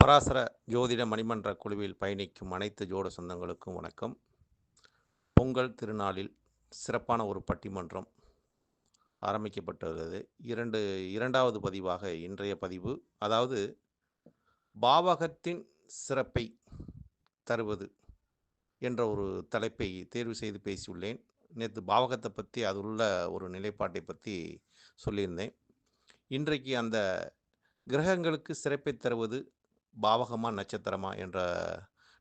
பராசர ஜோதிட மணிமன்ற குழுவில் பயணிக்கும் அனைத்து ஜோட சொந்தங்களுக்கும் வணக்கம். பொங்கல் திருநாளில் சிறப்பான ஒரு பட்டிமன்றம் ஆரம்பிக்கப்பட்டுள்ளது. இரண்டு இரண்டாவது பதிவாக இன்றைய பதிவு. அதாவது பாவகத்தின் சிறப்பை தருவது என்ற ஒரு தலைப்பை தேர்வு செய்து பேசியுள்ளேன். நேற்று பாவகத்தை பற்றி அது உள்ள ஒரு நிலைப்பாட்டை பற்றி சொல்லியிருந்தேன். இன்றைக்கு அந்த கிரகங்களுக்கு சிறப்பை தருவது பாவகமா நட்சத்திரமா என்ற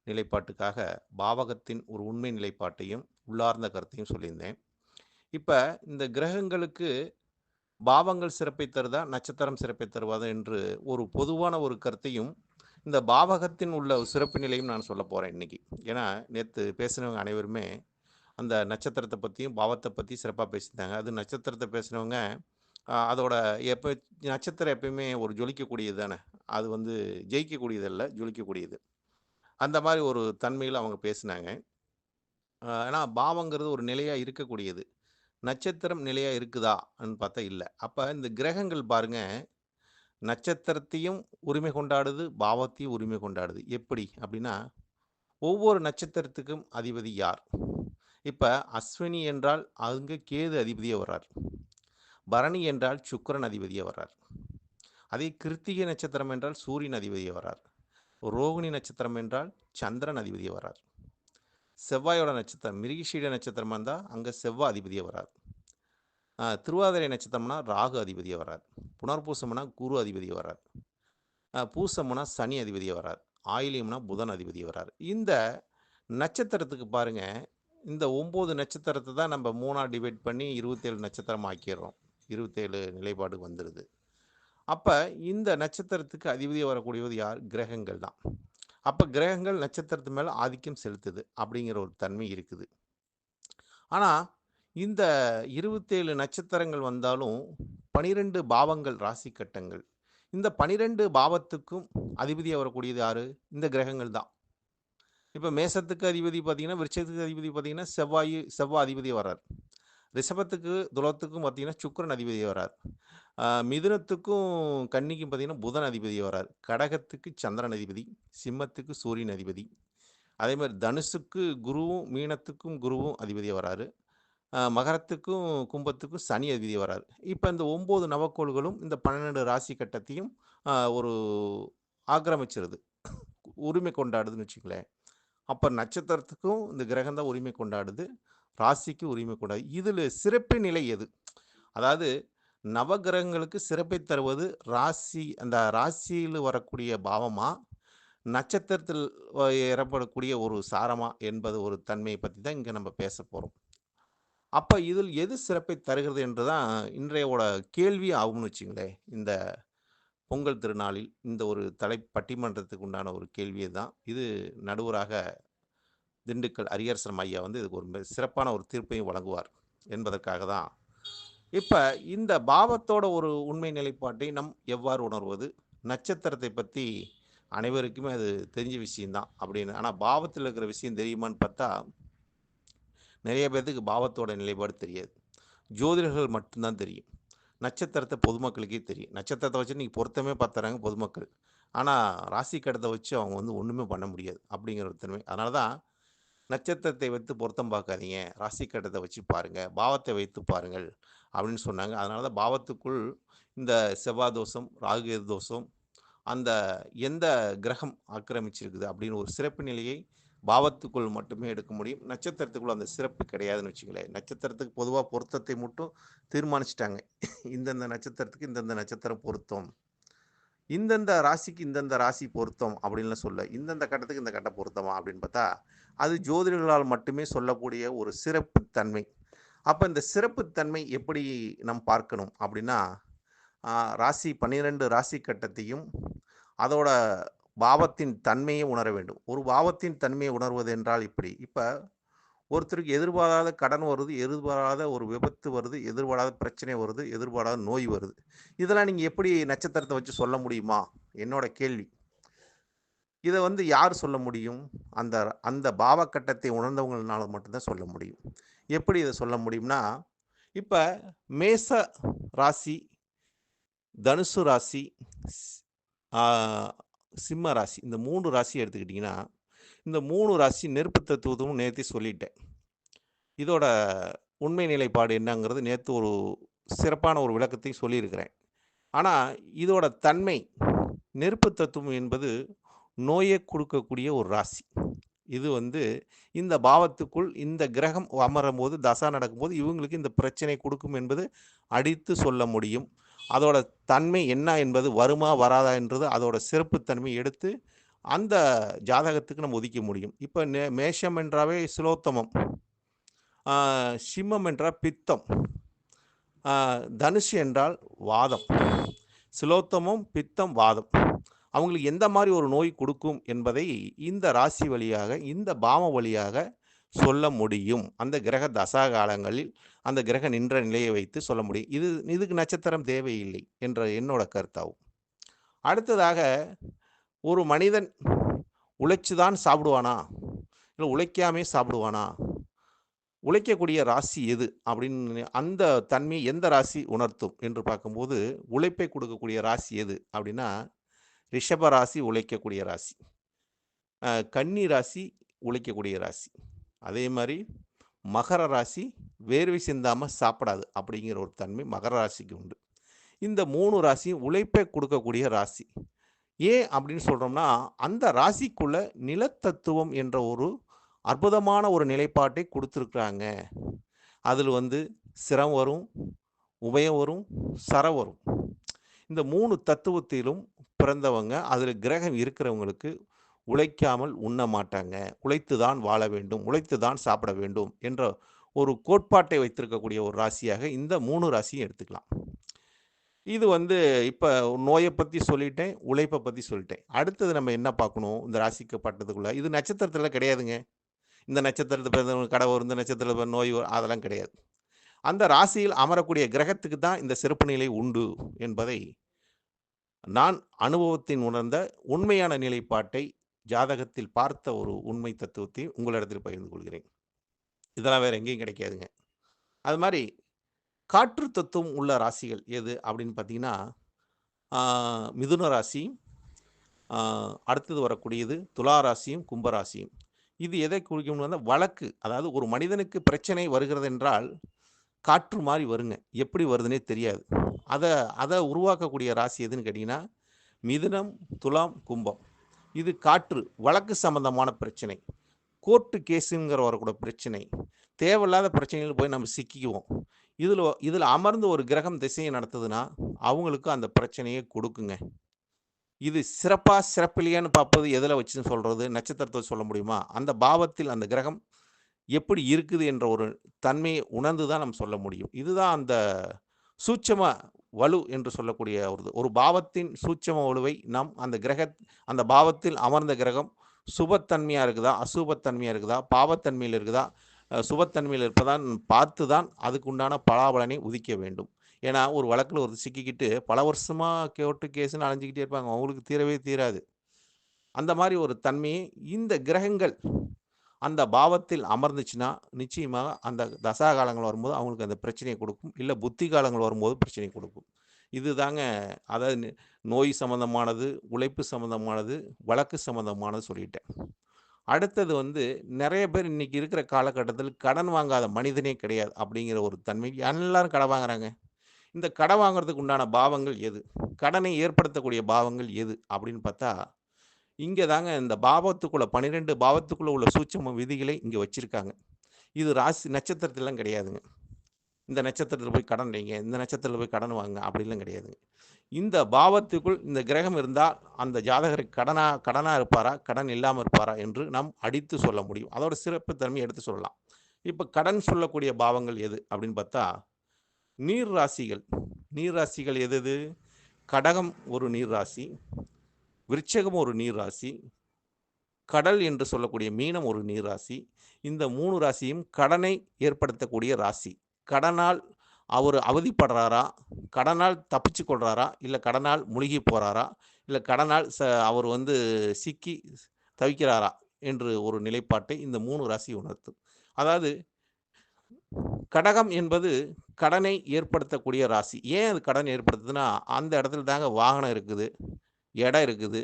நிலைப்பாட்டுக்காக பாவகத்தின் ஒரு உண்மை நிலைப்பாட்டையும் உள்ளார்ந்த கருத்தையும் சொல்லியிருந்தேன். இப்போ இந்த கிரகங்களுக்கு பாவங்கள் சிறப்பை தருதா நட்சத்திரம் சிறப்பை தருவதா என்று ஒரு பொதுவான ஒரு கருத்தையும் இந்த பாவகத்தின் உள்ள சிறப்பு நிலையும் நான் சொல்ல போகிறேன் இன்னைக்கு. ஏன்னா நேற்று பேசினவங்க அனைவருமே அந்த நட்சத்திரத்தை பற்றியும் பாவத்தை பற்றி சிறப்பாக பேசியிருந்தாங்க. அது நட்சத்திரத்தை பேசினவங்க அதோட எப்போ நட்சத்திரம் எப்பயுமே ஒரு ஜொலிக்கக்கூடியது தானே அது வந்து ஜெயிக்கக்கூடியதல்ல ஜொலிக்கக்கூடியது. அந்த மாதிரி ஒரு தன்மையில் அவங்க பேசினாங்க. ஏன்னா பாவங்கிறது ஒரு நிலையாக இருக்கக்கூடியது. நட்சத்திரம் நிலையாக இருக்குதான்னு பார்த்தா இல்லை. அப்போ இந்த கிரகங்கள் பாருங்க நட்சத்திரத்தையும் உரிமை கொண்டாடுது பாவத்தையும் உரிமை கொண்டாடுது. எப்படி அப்படின்னா ஒவ்வொரு நட்சத்திரத்துக்கும் அதிபதி யார்? இப்போ அஸ்வினி என்றால் அங்கே கேது அதிபதியே வர்றார். பரணி என்றால் சுக்கரன் அதிபதியே வர்றார். அதே கிருத்திகை நட்சத்திரம் என்றால் சூரியன் அதிபதியே வர்றார். ரோகிணி நட்சத்திரம் என்றால் சந்திரன் அதிபதியே வர்றார். செவ்வாயோட நட்சத்திரம் மிருகிஷீட நட்சத்திரம் இருந்தால் அங்கே செவ்வாய் அதிபதியே வர்றார். திருவாதிரை நட்சத்திரம்னா ராகு அதிபதியை வர்றார். புனர்பூசம்னா குரு அதிபதியை வர்றார். பூசம்னா சனி அதிபதியை வர்றார். ஆயிலியம்னா புதன் அதிபதியை வர்றார். இந்த நட்சத்திரத்துக்கு பாருங்கள் இந்த ஒம்பது நட்சத்திரத்தை தான் நம்ம மூணாக டிவைட் பண்ணி இருபத்தேழு நட்சத்திரம் ஆக்கிடுறோம். இருபத்தேழு நிலைப்பாடு வந்துடுது அப்போ இந்த நட்சத்திரத்துக்கு அதிபதியாக வரக்கூடியது யார்? கிரகங்கள் தான். அப்போ கிரகங்கள் நட்சத்திரத்து மேலே ஆதிக்கம் செலுத்துது அப்படிங்கிற ஒரு தன்மை இருக்குது. ஆனால் இந்த இருபத்தேழு நட்சத்திரங்கள் வந்தாலும் பனிரெண்டு பாவங்கள் ராசி கட்டங்கள். இந்த பனிரெண்டு பாவத்துக்கும் அதிபதியாக வரக்கூடியது யாரு? இந்த கிரகங்கள் தான். இப்போ மேசத்துக்கு அதிபதி பார்த்தீங்கன்னா விருட்சத்துக்கு அதிபதி பார்த்தீங்கன்னா செவ்வாய் செவ்வாய் அதிபதி வர்றார். ரிஷபத்துக்கு துலத்துக்கும் பார்த்தீங்கன்னா சுக்கரன் அதிபதி வரார் மிதுனத்துக்கும் கன்னிக்கும் பார்த்தீங்கன்னா புதன் அதிபதி வரார் கடகத்துக்கு சந்திரன் அதிபதி சிம்மத்துக்கு சூரியன் அதிபதி. அதே மாதிரி தனுசுக்கு குருவும் மீனத்துக்கும் குருவும் அதிபதியாக வராரு மகரத்துக்கும் கும்பத்துக்கும் சனி அதிபதி வராரு இப்போ இந்த ஒம்பது நவக்கோள்களும் இந்த பன்னெண்டு ராசி கட்டத்தையும் ஒரு ஆக்கிரமிச்சிருது. உரிமை கொண்டாடுதுன்னு வச்சுங்களேன் அப்போ நட்சத்திரத்துக்கும் இந்த கிரகம் தான் உரிமை கொண்டாடுது. ராசிக்கு உரிமை கூடாது இதில் சிறப்பு நிலை எது? அதாவது நவகிரகங்களுக்கு சிறப்பை தருவது ராசி அந்த ராசியில் வரக்கூடிய பாவமா? நட்சத்திரத்தில் ஏறப்படக்கூடிய ஒரு சாரமா? என்பது ஒரு தன்மையை பற்றி தான் இங்கே நம்ம பேச போகிறோம் அப்போ இதில் எது சிறப்பை தருகிறது என்று தான் இன்றையோட கேள்வி ஆகும்னு வச்சுங்களேன். இந்த பொங்கல் திருநாளில் இந்த ஒரு தலை பட்டிமன்றத்துக்கு உண்டான ஒரு கேள்வியை தான் இது நடுவராக திண்டுக்கல் அரியரசன் ஐயா வந்து இதுக்கு ஒரு சிறப்பான ஒரு தீர்ப்பையும் வழங்குவார் என்பதற்காக தான். இப்போ இந்த பாவத்தோட ஒரு உண்மை நிலைப்பாட்டை நம் எவ்வாறு உணர்வது? நட்சத்திரத்தை பற்றி அனைவருக்குமே அது தெரிஞ்ச விஷயம்தான் அப்படின்னு. ஆனால் பாவத்தில் இருக்கிற விஷயம் தெரியுமான்னு பார்த்தா நிறைய பேர்த்துக்கு பாவத்தோட நிலைப்பாடு தெரியாது. ஜோதிடர்கள் மட்டும்தான் தெரியும். நட்சத்திரத்தை பொதுமக்களுக்கே தெரியும். நட்சத்திரத்தை வச்சு நீங்கள் பொருத்தமே பார்த்துறாங்க பொதுமக்கள். ஆனால் ராசி கடத்தை வச்சு அவங்க வந்து ஒன்றுமே பண்ண முடியாது அப்படிங்கிற ஒரு தன்மை. அதனால தான் நட்சத்திரத்தை வைத்து பொருத்தம் பார்க்காதீங்க. ராசி கட்டத்தை வச்சு பாருங்கள் பாவத்தை வைத்து பாருங்கள் அப்படின்னு சொன்னாங்க. அதனால தான் பாவத்துக்குள் இந்த செவ்வாய் தோஷம் ராகு தோஷம் அந்த எந்த கிரகம் ஆக்கிரமிச்சிருக்குது அப்படின்னு ஒரு சிறப்பு நிலையை பாவத்துக்குள் மட்டுமே எடுக்க முடியும். நட்சத்திரத்துக்குள்ள அந்த சிறப்பு கிடையாதுன்னு வச்சுக்கலேன் நட்சத்திரத்துக்கு பொதுவாக பொருத்தத்தை மட்டும் தீர்மானிச்சிட்டாங்க. இந்தந்த நட்சத்திரத்துக்கு இந்தந்த நட்சத்திரம் பொருத்தம். இந்தந்த ராசிக்கு இந்தந்த ராசி பொருத்தம் அப்படின்லாம் சொல்ல இந்தந்த கட்டத்துக்கு இந்த கட்டம் பொருத்தமா அப்படின்னு பார்த்தா அது ஜோதிடர்களால் மட்டுமே சொல்லக்கூடிய ஒரு சிறப்பு தன்மை அப்போ இந்த சிறப்பு தன்மை எப்படி நாம் பார்க்கணும் அப்படின்னா ராசி பன்னிரெண்டு ராசி கட்டத்தையும் அதோட பாவத்தின் தன்மையை உணர வேண்டும். ஒரு பாவத்தின் தன்மையை உணர்வது என்றால் இப்படி. இப்போ ஒருத்தருக்கு எதிர்பாராத கடன் வருது எதிர்பாராத ஒரு விபத்து வருது எதிர்பாராத பிரச்சனை வருது எதிர்பாராத நோய் வருது. இதெல்லாம் நீங்கள் எப்படி நட்சத்திரத்தை வச்சு சொல்ல முடியுமா? என்னோட கேள்வி. இதை வந்து யார் சொல்ல முடியும்? அந்த அந்த பாவக்கட்டத்தை உணர்ந்தவங்களால மட்டும்தான் சொல்ல முடியும். எப்படி இதை சொல்ல முடியும்னா இப்போ மேச ராசி தனுசு ராசி சிம்ம ராசி இந்த மூணு ராசி எடுத்துக்கிட்டிங்கன்னா இந்த மூணு ராசி நெருப்பு தத்துவத்தும் நேற்று சொல்லிட்டேன். இதோட உண்மை நிலைப்பாடு என்னங்கிறது நேற்று ஒரு சிறப்பான ஒரு விளக்கத்தையும் சொல்லியிருக்கிறேன். ஆனால் இதோட தன்மை நெருப்பு தத்துவம் என்பது நோயை கொடுக்கக்கூடிய ஒரு ராசி. இது வந்து இந்த பாவத்துக்குள் இந்த கிரகம் அமரும் போது தசா நடக்கும்போது இவங்களுக்கு இந்த பிரச்சனை கொடுக்கும் என்பது அடித்து சொல்ல முடியும். அதோட தன்மை என்ன என்பது வருமா வராதா என்றது அதோட சிறப்புத்தன்மை எடுத்து அந்த ஜாதகத்துக்கு நம்ம ஒதுக்க முடியும். இப்போ நே மேஷம் என்றாவே சுலோத்தமம் சிம்மம் என்றால் பித்தம். தனுஷ் என்றால் வாதம். சிலோத்தமம் பித்தம் வாதம். அவங்களுக்கு எந்த மாதிரி ஒரு நோய் கொடுக்கும் என்பதை இந்த ராசி வழியாக இந்த பாம வழியாக சொல்ல முடியும். அந்த கிரக தசா காலங்களில் அந்த கிரக நின்ற நிலையை வைத்து சொல்ல முடியும். இது இதுக்கு நட்சத்திரம் தேவையில்லை என்ற என்னோட கருத்தாகும். அடுத்ததாக ஒரு மனிதன் உழைச்சு தான் சாப்பிடுவானா? இல்லை உழைக்காமே சாப்பிடுவானா? உழைக்கக்கூடிய ராசி எது? அப்படின்னு அந்த தன்மை எந்த ராசி உணர்த்தும்? என்று பார்க்கும்போது உழைப்பை கொடுக்கக்கூடிய ராசி எது? அப்படின்னா ரிஷப ராசி உழைக்கக்கூடிய ராசி. கன்னி ராசி உழைக்கக்கூடிய ராசி. அதே மாதிரி மகர ராசி வேர்வை சிந்தாமல் சாப்பிடாது அப்படிங்கிற ஒரு தன்மை மகர ராசிக்கு உண்டு. இந்த மூணு ராசியும் உழைப்பை கொடுக்கக்கூடிய ராசி. ஏன் அப்படின்னு சொல்கிறோம்னா அந்த ராசிக்குள்ள நிலத்தத்துவம் என்ற ஒரு அற்புதமான ஒரு நிலைப்பாட்டை கொடுத்துருக்குறாங்க. அதில் வந்து சிரம் வரும் உபயம் வரும் சர வரும். இந்த மூணு தத்துவத்திலும் பிறந்தவங்க அதில் கிரகம் இருக்கிறவங்களுக்கு உழைக்காமல் உண்ண மாட்டாங்க. உழைத்து தான் வாழ வேண்டும். உழைத்து தான் சாப்பிட வேண்டும் என்ற ஒரு கோட்பாட்டை வைத்திருக்கக்கூடிய ஒரு ராசியாக இந்த மூணு ராசியும் எடுத்துக்கலாம். இது வந்து இப்போ நோயை பற்றி சொல்லிட்டேன் உழைப்பை பற்றி சொல்லிட்டேன். அடுத்தது நம்ம என்ன பார்க்கணும்? இந்த ராசிக்கு பட்டதுக்குள்ள இது நட்சத்திரத்தில் கிடையாதுங்க. இந்த நட்சத்திரத்தை பிறந்தவங்க கடை வரும் இந்த நட்சத்திரத்தில் நோய் வரும் அதெல்லாம் கிடையாது. அந்த ராசியில் அமரக்கூடிய கிரகத்துக்கு தான் இந்த சிறப்பு நிலை உண்டு என்பதை நான் அனுபவத்தின் உணர்ந்த உண்மையான நிலைப்பாட்டை ஜாதகத்தில் பார்த்த ஒரு உண்மை தத்துவத்தை உங்களிடத்தில் பகிர்ந்து கொள்கிறேன். இதெல்லாம் வேறு எங்கேயும் கிடைக்காதுங்க. அது மாதிரி காற்று தத்துவம் உள்ள ராசிகள் எது அப்படின்னு பார்த்தீங்கன்னா மிதுன ராசி அடுத்தது வரக்கூடியது துலா ராசியும் கும்பராசியும் இது எதை குறிக்கும்னு வழக்கு அதாவது ஒரு மனிதனுக்கு பிரச்சனை வருகிறது என்றால் காற்று மாதிரி வருங்க. எப்படி வருதுன்னே தெரியாது. அதை அதை உருவாக்கக்கூடிய ராசி எதுன்னு கேட்டிங்கன்னா மிதுனம் துலாம் கும்பம். இது காற்று வழக்கு சம்பந்தமான பிரச்சனை. கோர்ட்டு கேஸுங்கிற வரக்கூட பிரச்சனை. தேவையில்லாத பிரச்சனைகள் போய் நம்ம சிக்கிக்குவோம். இதில் இதில் அமர்ந்து ஒரு கிரகம் திசையை நடத்துதுன்னா அவங்களுக்கு அந்த பிரச்சனையை கொடுக்குங்க. இது சிறப்பாக சிறப்பில்லையான்னு பார்ப்பது எதில் வச்சுன்னு சொல்கிறது நட்சத்திரத்தை சொல்ல முடியுமா? அந்த பாவத்தில் அந்த கிரகம் எப்படி இருக்குது என்ற ஒரு தன்மையை உணர்ந்து தான் நம்ம சொல்ல முடியும். இதுதான் அந்த சூட்சம வலு என்று சொல்லக்கூடிய ஒரு ஒரு பாவத்தின் சூட்சம வலுவை நாம் அந்த கிரக அந்த பாவத்தில் அமர்ந்த கிரகம் சுபத்தன்மையாக இருக்குதா அசுபத்தன்மையாக இருக்குதா பாவத்தன்மையில் இருக்குதா சுபத்தன்மையில் இருப்பதான் பார்த்து தான் அதுக்கு உண்டான பலாபலனை உதிக்க வேண்டும். ஏன்னா ஒரு வழக்கில் ஒரு சிக்கிக்கிட்டு பல வருஷமாக கேட்டு கேஸ்னு அலைஞ்சிக்கிட்டே இருப்பாங்க. அவங்களுக்கு தீரவே தீராது. அந்த மாதிரி ஒரு தன்மையை இந்த கிரகங்கள் அந்த பாவத்தில் அமர்ந்துச்சுன்னா நிச்சயமாக அந்த தசா காலங்கள் வரும்போது அவங்களுக்கு அந்த பிரச்சனையை கொடுக்கும். இல்லை புத்தி காலங்கள் வரும்போது பிரச்சனை கொடுக்கும். இது தாங்க அதாவது நோய் சம்மந்தமானது உழைப்பு சம்மந்தமானது வழக்கு சம்மந்தமானது சொல்லிட்டேன். அடுத்தது வந்து நிறைய பேர் இன்றைக்கி இருக்கிற காலகட்டத்தில் கடன் வாங்காத மனிதனே கிடையாது அப்படிங்கிற ஒரு தன்மை. எல்லாரும் கடன் வாங்குறாங்க. இந்த கடன் வாங்குறதுக்கு உண்டான பாவங்கள் எது? கடனை ஏற்படுத்தக்கூடிய பாவங்கள் எது? அப்படின்னு பார்த்தா இங்கே தாங்க இந்த பாவத்துக்குள்ள பன்னிரெண்டு பாவத்துக்குள்ள உள்ள சூட்சம விதிகளை இங்கே வச்சுருக்காங்க. இது ராசி நட்சத்திரத்திலாம் கிடையாதுங்க. இந்த நட்சத்திரத்தில் போய் கடன் வைங்க இந்த நட்சத்திரத்தில் போய் கடன் வாங்க அப்படிலாம் கிடையாதுங்க. இந்த பாவத்துக்குள் இந்த கிரகம் இருந்தால் அந்த ஜாதகர் கடனா கடனாக இருப்பாரா கடன் இல்லாமல் இருப்பாரா என்று நாம் அடித்து சொல்ல முடியும். அதோட சிறப்பு தன்மையை எடுத்து சொல்லலாம். இப்போ கடன் சொல்லக்கூடிய பாவங்கள் எது அப்படின்னு பார்த்தா நீர் ராசிகள். நீர் ராசிகள் எது எது கடகம் ஒரு நீர் ராசி. விருச்சகம் ஒரு நீர் ராசி கடல் என்று சொல்லக்கூடிய மீனம் ஒரு நீர் ராசி இந்த மூணு ராசியும் கடனை ஏற்படுத்தக்கூடிய ராசி. கடனால் அவர் அவதிப்படுறாரா? கடனால் தப்பிச்சு கொள்கிறாரா இல்லை கடனால் முழுகி போகிறாரா இல்லை கடனால் ச அவர் வந்து சிக்கி தவிக்கிறாரா? என்று ஒரு நிலைப்பாட்டை இந்த மூணு ராசி உணர்த்தும். அதாவது கடகம் என்பது கடனை ஏற்படுத்தக்கூடிய ராசி. ஏன் அது கடன் ஏற்படுத்துதுன்னா அந்த இடத்துல தாங்க வாகனம் இருக்குது. இடம் இருக்குது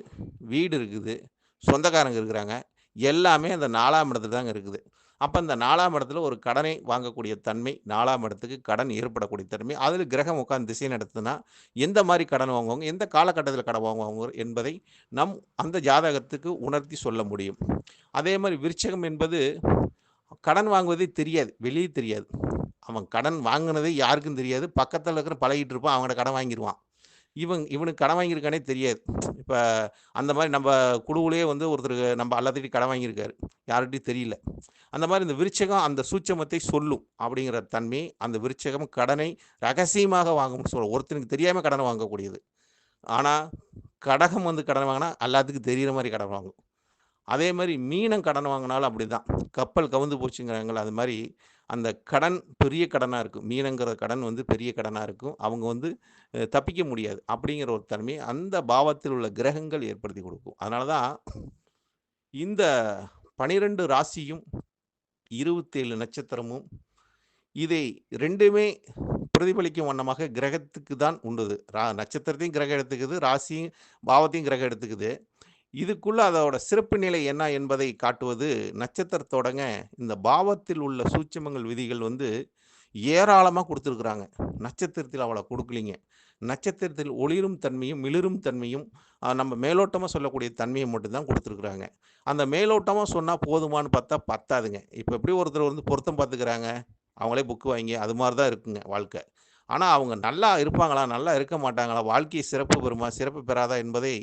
வீடு இருக்குது சொந்தக்காரங்க இருக்கிறாங்க எல்லாமே அந்த நாலாம் இடத்துல தாங்க இருக்குது. அப்போ இந்த நாலாம் இடத்துல ஒரு கடனை வாங்கக்கூடிய தன்மை நாலாம் இடத்துக்கு கடன் ஏற்படக்கூடிய தன்மை அதில் கிரகம் உட்காந்து திசை நடத்துனா எந்த மாதிரி கடன் வாங்குவாங்க எந்த காலகட்டத்தில் கடன் வாங்குவாங்க என்பதை நம் அந்த ஜாதகத்துக்கு உணர்த்தி சொல்ல முடியும். அதே மாதிரி விருச்சகம் என்பது கடன் வாங்குவதே தெரியாது வெளியே தெரியாது. அவன் கடன் வாங்கினதே யாருக்கும் தெரியாது பக்கத்தில் இருக்கிற பழகிட்டு இருப்பான் அவங்கள்ட்ட கடன் வாங்கிடுவான் இவன் இவனுக்கு கடன் வாங்கியிருக்கானே தெரியாது. இப்போ அந்த மாதிரி நம்ம குழுவிலேயே வந்து ஒருத்தர் நம்ம எல்லாத்துக்கிட்டையும் கடன் வாங்கியிருக்காரு. யார்கிட்டையும் தெரியல. அந்த மாதிரி இந்த விருச்சகம் அந்த சூட்சமத்தை சொல்லும் அப்படிங்கிற தன்மை அந்த விருச்சகம் கடனை ரகசியமாக வாங்கும்னு சொல்ல ஒருத்தனுக்கு தெரியாமல் கடனை வாங்கக்கூடியது. ஆனால் கடகம் வந்து கடன் வாங்கினா எல்லாத்துக்கும் தெரிகிற மாதிரி கடன் வாங்கும். அதே மாதிரி மீனம் கடன் வாங்கினாலும் அப்படி தான் கப்பல் கவுந்து போச்சுங்கிறாங்கள அது மாதிரி அந்த கடன் பெரிய கடனாக இருக்கும். மீனங்கிற கடன் வந்து பெரிய கடனாக இருக்கும். அவங்க வந்து தப்பிக்க முடியாது. அப்படிங்கிற ஒரு தன்மையை அந்த பாவத்தில் உள்ள கிரகங்கள் ஏற்படுத்தி கொடுக்கும். அதனால தான் இந்த பனிரெண்டு ராசியும் இருபத்தேழு நட்சத்திரமும் இதை ரெண்டுமே பிரதிபலிக்கும் வண்ணமாக கிரகத்துக்கு தான் உண்டுது. ரா நட்சத்திரத்தையும் கிரகம் எடுத்துக்குது ராசியும் பாவத்தையும் கிரகம் எடுத்துக்குது. இதுக்குள்ள அதோட சிறப்பு நிலை என்ன என்பதை காட்டுவது நட்சத்திரத்தோடங்க இந்த பாவத்தில் உள்ள சூட்சமங்கள் விதிகள் வந்து ஏராளமாக கொடுத்துருக்குறாங்க. நட்சத்திரத்தில் அவளை கொடுக்கலிங்க. நட்சத்திரத்தில் ஒளிரும் தன்மையும் மிளிரும் தன்மையும் நம்ம மேலோட்டமாக சொல்லக்கூடிய தன்மையை மட்டும்தான் கொடுத்துருக்குறாங்க. அந்த மேலோட்டமாக சொன்னால் போதுமான்னு பார்த்தா பத்தாதுங்க. இப்போ எப்படி ஒருத்தர் வந்து பொருத்தம் பார்த்துக்கிறாங்க? அவங்களே புக்கு வாங்கி அது மாதிரி தான் இருக்குங்க வாழ்க்கை. ஆனால் அவங்க நல்லா இருப்பாங்களா? நல்லா இருக்க மாட்டாங்களா? வாழ்க்கையை சிறப்பு பெறுமா? சிறப்பு பெறாதா என்பதை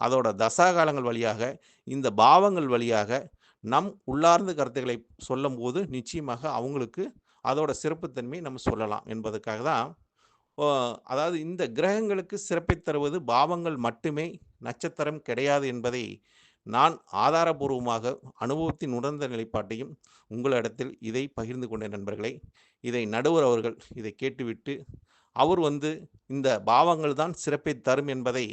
அதோட தசாகாலங்கள் வழியாக இந்த பாவங்கள் வழியாக நம் உள்ளார்ந்த கருத்துக்களை சொல்லும்போது நிச்சயமாக அவங்களுக்கு அதோட சிறப்புத்தன்மை நம்ம சொல்லலாம் என்பதற்காக தான். அதாவது இந்த கிரகங்களுக்கு சிறப்பை தருவது பாவங்கள் மட்டுமே நட்சத்திரம் கிடையாது என்பதை நான் ஆதாரபூர்வமாக அனுபவத்தின் உணர்ந்த நிலைப்பாட்டையும் உங்களிடத்தில் இதை பகிர்ந்து கொண்ட நண்பர்களை. இதை நடுவர் அவர்கள் இதை கேட்டுவிட்டு அவர் வந்து இந்த பாவங்கள் தான் சிறப்பை தரும் என்பதை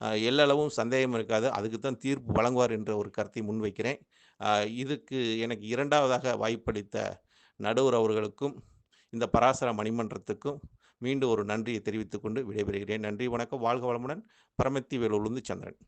எல்லளவும் சந்தேகம் இருக்காது. அதுக்கு தான் தீர்ப்பு வழங்குவார் என்ற ஒரு கருத்தை முன்வைக்கிறேன். இதுக்கு எனக்கு இரண்டாவதாக வாய்ப்பளித்த நடுவர் அவர்களுக்கும் இந்த பராசர மணிமன்றத்துக்கும் மீண்டும் ஒரு நன்றியை தெரிவித்துக்கொண்டு விடைபெறுகிறேன். நன்றி வணக்கம். வாழ்க வளமுடன். பரமத்தி வேலூர்ந்து சந்திரன்.